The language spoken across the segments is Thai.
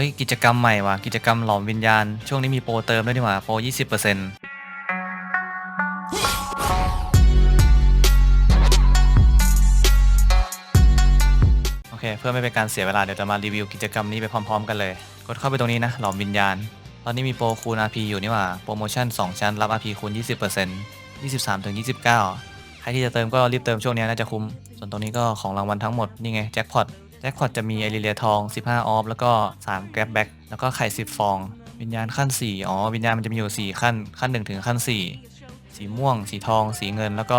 ฮ้ย กิจกรรมใหม่ว่ะ กิจกรรมหลอมวิญญาณ ช่วงนี้มีโปรเติมด้วยนี่ว่าโปร 20%โอเค เพื่อไม่เป็นการเสียเวลา เดี๋ยวจะมารีวิวกิจกรรมนี้ไปพร้อม ๆ กันเลย กดเข้าไปตรงนี้นะ หลอมวิญญาณ ตอนนี้มีโปรคูณ RP อยู่นี่ว่าโปรโมชั่น 2 ชั้นรับ RP คูณ 20% 23ถึง29 ใครที่จะเติมก็รีบเติมช่วงนี้น่าจะคุ้ม ส่วนตรงนี้ก็ของรางวัลทั้งหมดนี่ไงแจ็คพอต จ็คพอตจะมีไอริเลียทอง 15 ออฟ แล้วก็ 3 แกร็บแบ็กแล้วก็ไข่ 10 ฟอง วิญญาณขั้น 4 อ๋อ วิญญาณมันจะมีอยู่ 4 ขั้น ขั้น 1 ถึงขั้น 4 สีม่วง สีทอง สีเงิน แล้วก็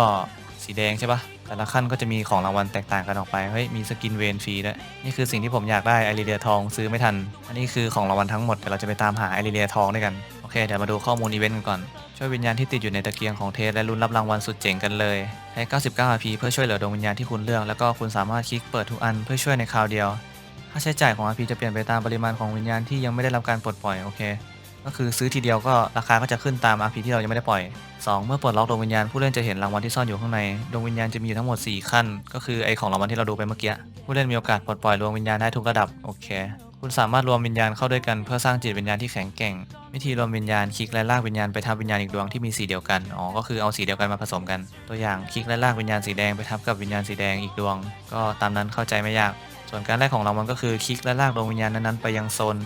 สีแดงใช่ปะแต่ละขั้นก็จะมีของรางวัลแตกต่างกันออกไป เฮ้ย มีสกินเวนฟรีด้วย นี่คือสิ่งที่ผมอยากได้ไอริเลียทองซื้อไม่ทัน อันนี้คือของรางวัลทั้งหมดเดี๋ยวเราจะไปตามหาไอริเลียทองด้วยกัน อเค เดี๋ยวมาดูข้อมูลอีเวนต์กันก่อน ช่วยวิญญาณที่ติดอยู่ในตะเกียงของเทสและลุ้นรับรางวัลสุดเจ๋งกันเลยใช้99 RP เพื่อช่วยเหลือดวงวิญญาณที่คุณเลือก แล้วก็คุณสามารถคลิกเปิดทุกอันเพื่อช่วยในคราวเดียว ค่าใช้จ่ายของ RP จะเปลี่ยนไปตามปริมาณของวิญญาณที่ยังไม่ได้รับการปลดปล่อย โอเค ก็คือซื้อทีเดียวก็ราคาก็จะขึ้นตาม RP ที่เรายังไม่ได้ปล่อย 2 เมื่อปลดล็อกดวงวิญญาณผู้เล่นจะเห็นรางวัลที่ซ่อนอยู่ข้างใน ดวงวิญญาณจะมีอยู่ทั้งหมด 4 ขั้น ก็คือไอของรางวัลที่เราดูไปเมื่อกี้ ผู้เล่นมีโอกาสปลดปล่อยดวงวิญญาณได้ทุกระดับ โอเค คุณสามารถรวมวิญญาณเข้าด้วยกันเพื่อสร้างจิตวิญญาณที่แข็งแกร่ง วิธีรวมวิญญาณคลิกและลากวิญญาณไปทับวิญญาณอีกดวงที่มีสีเดียวกัน อ๋อ ก็คือเอาสีเดียวกันมาผสมกัน ตัวอย่างคลิกและลากวิญญาณสีแดงไปทับกับวิญญาณสีแดงอีกดวง ก็ตามนั้นเข้าใจไม่ยาก ส่วนการแรกของเรางวัลก็คือคลิกและลากดวงวิญญาณนั้นๆไปยังโซน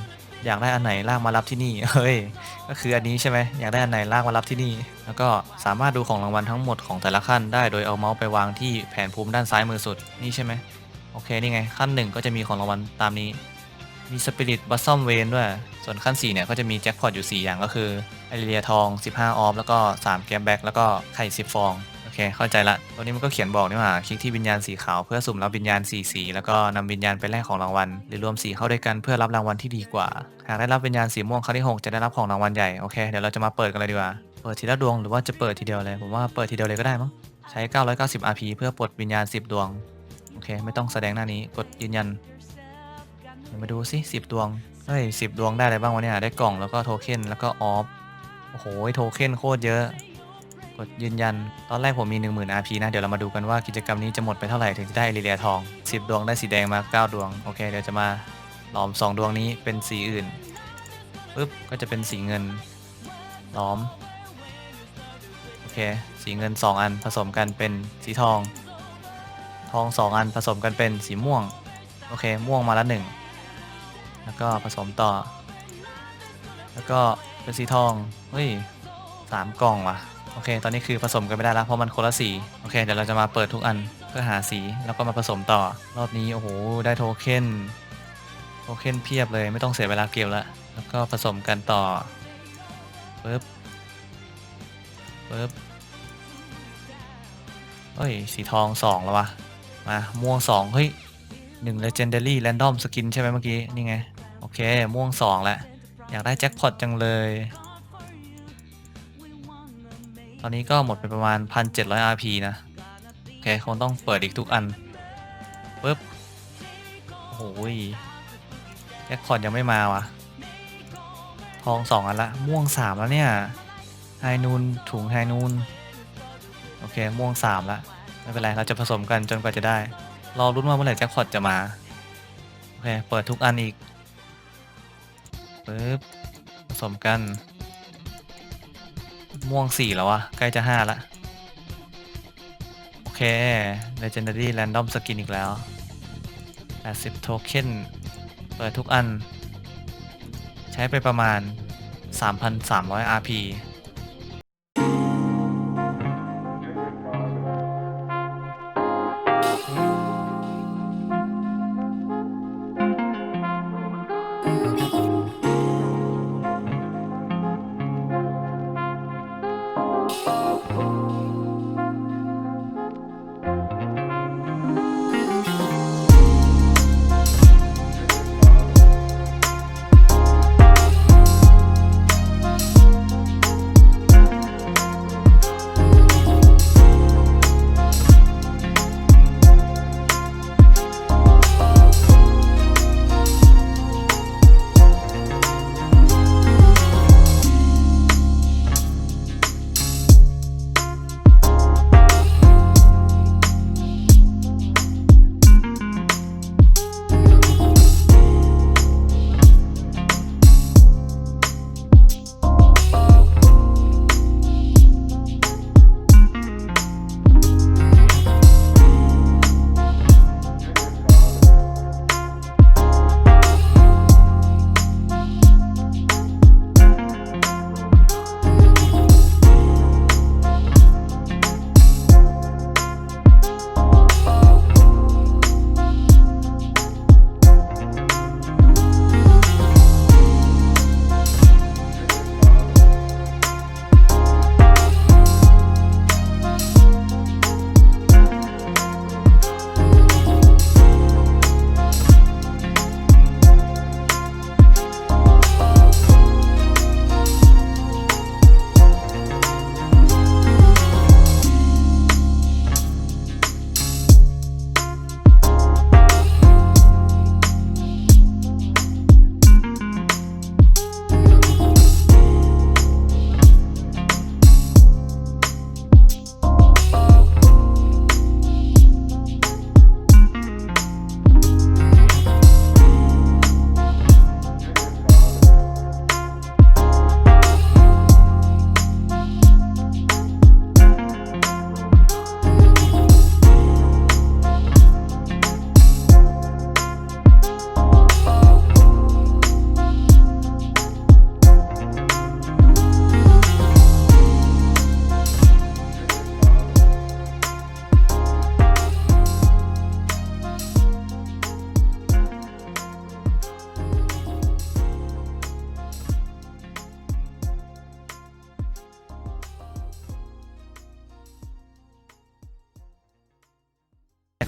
อยากได้อันไหนลากมารับที่นี่ เฮ้ย ก็คืออันนี้ใช่ไหมอยากได้อันไหนลากมารับที่นี่ แล้วก็สามารถดูของรางวัลทั้งหมดของแต่ละขั้นได้โดยเอาเมาส์ไปวางที่แผนภูมิด้านซ้ายมือสุด นี่ใช่ไหมโอเค นี่ไง ขั้นหนึ่งก็จะมีของรางวัลตามนี้ มีสปิริตบัสซอมเวนด้วย ส่วนขั้น 4 เนี่ย ก็จะมีแจ็คพอตอยู่ 4 อย่างก็คือไอเรียทอง 15 ออฟ แล้วก็3แกมแบ็กแล้วก็ไข่ 10 ฟอง โอเค เข้าใจละตัวนี้มันก็เขียนบอกนี่หว่าคลิกที่วิญญาณสีขาวเพื่อสุ่มรับวิญญาณสีสี แล้วก็นำวิญญาณไปแลกของรางวัล หรือรวมสีเข้าด้วยกันเพื่อรับรางวัลที่ดีกว่า หากได้รับวิญญาณสีม่วงครั้งที่ 6 จะได้รับของรางวัลใหญ่ โอเค เดี๋ยวเราจะมาเปิดกันเลยดีกว่า เปิดทีละดวงหรือว่าจะเปิดทีเดียวเลย ผมว่าเปิดทีเดียวเลยก็ได้มั้ง ใช้ 990 RP เพื่อปลดวิญญาณ 10 ดวง โอเค ไม่ต้องแสดงหน้านี้ กดยืนยัน ดี๋ยวมาดูสิ10ดวงเฮ้ยสิบดวงได้อะไรบ้างวะเนี่ย ได้กล่องแล้วก็โทเค็นแล้วก็ออฟ โอ้โห โทเค็นโคตรเยอะ กดยืนยัน ตอนแรกผมมี 10,000 RP นะ เดี๋ยวเรามาดูกันว่ากิจกรรมนี้จะหมดไปเท่าไหร่ถึงจะได้ลิเลียทอง 10 ดวงได้สีแดงมา 9 ดวง โอเค เดี๋ยวจะมาหลอม 2 ดวงนี้เป็นสีอื่น ปึ๊บ ก็จะเป็นสีเงิน หลอม โอเค สีเงิน 2 อันผสมกันเป็นสีทอง ทอง 2 อันผสมกันเป็นสีม่วง โอเค ม่วงมาละหนึ่ง แล้วก็ผสมต่อ แล้วก็เป็นสีทอง เฮ้ยสามกล่องว่ะ โอเค ตอนนี้คือผสมกันไม่ได้แล้วเพราะมันคนละสี โอเค เดี๋ยวเราจะมาเปิดทุกอันเพื่อหาสี แล้วก็มาผสมต่อ รอบนี้ โอ้โห ได้โทเค็น โทเค็นเพียบเลย ไม่ต้องเสียเวลาเก็บล้วแล้วก็ผสมกันต่อปึ๊บปึ๊บเฮ้ย สีทองสองแล้ววะ มา ม่วงสองเฮ้ยหนึ่ง legendary random skin ใช่ไหมเมื่อกี้ นี่ไง เค ม่วงสองแล้ว อยากได้แจ็คพอตจังเลย ตอนนี้ก็หมดไปประมาณ 1,700 RP นะ โอเค คงต้องเปิดอีกทุกอันปึ๊บโอ้โหยแจ็คพอตยังไม่มาวะทองสองอันละ ม่วงสามแล้วเนี่ยไฮนูนถุงไฮนูนโอเค ม่วงสามละไม่เป็นไร เราจะผสมกันจนกว่าจะได้ รอรุ้นว่าเมื่อไหร่แจ็คพอตจะมา โอเค เปิดทุกอันอีก ปึ๊บผสมกัน ม่วงสี่แล้ววะใกล้จะห้าละ โอเค Legendary Random Skin อีกแล้ว 80 Token เปิดทุกอัน ใช้ไปประมาณ 3,300 RP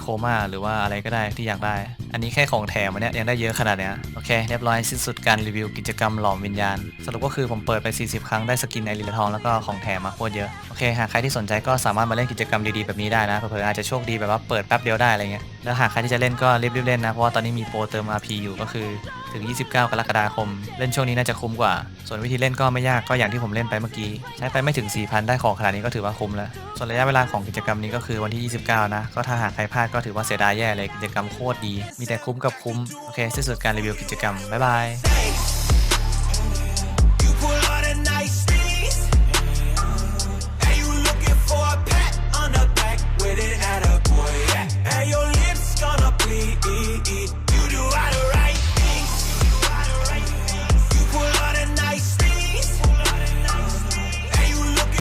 โคม่าหรือว่าอะไรก็ได้ที่อยากได้ อันนี้แค่ของแถมอันเนี้ยยังได้เยอะขนาดเนี้ยโอเคเรียบร้อยสิ้นสุดการรีวิวกิจกรรมหลอมวิญญาณ สรุปก็คือผมเปิดไป 40 ครั้งได้สกินไอริลทองแล้วก็ของแถมมาโคตรเยอะโอเคหากใครที่สนใจก็สามารถมาเล่นกิจกรรมดีๆแบบนี้ได้นะเผื่อๆอาจจะโชคดีแบบว่าเปิดแป๊บเดียวได้อะไรเงี้ยแล้วหากใครที่จะเล่นก็รีบๆเล่นนะเพราะว่าตอนนี้มีโปรเติม RP อยู่ก็คือถึง 29 กรกฎาคม เล่นช่วงนี้น่าจะคุ้มกว่า ส่วนวิธีเล่นก็ไม่ยากก็อย่างที่ผมเล่นไปเมื่อกี้ ใช้ไปไม่ถึง 4,000 ได้ของขนาดนี้ก็ถือว่าคุ้มแล้ว ส่วนระยะเวลาของกิจกรรมนี้ก็คือวันที่ 29 นะ ก็ถ้าหากใครพลาดก็ถือว่าเสียดายแย่เลยกิจกรรมโคตรดี มีแต่คุ้มกับคุ้ม โอเคสิ้นสุดการรีวิวกิจกรรม บ๊ายบาย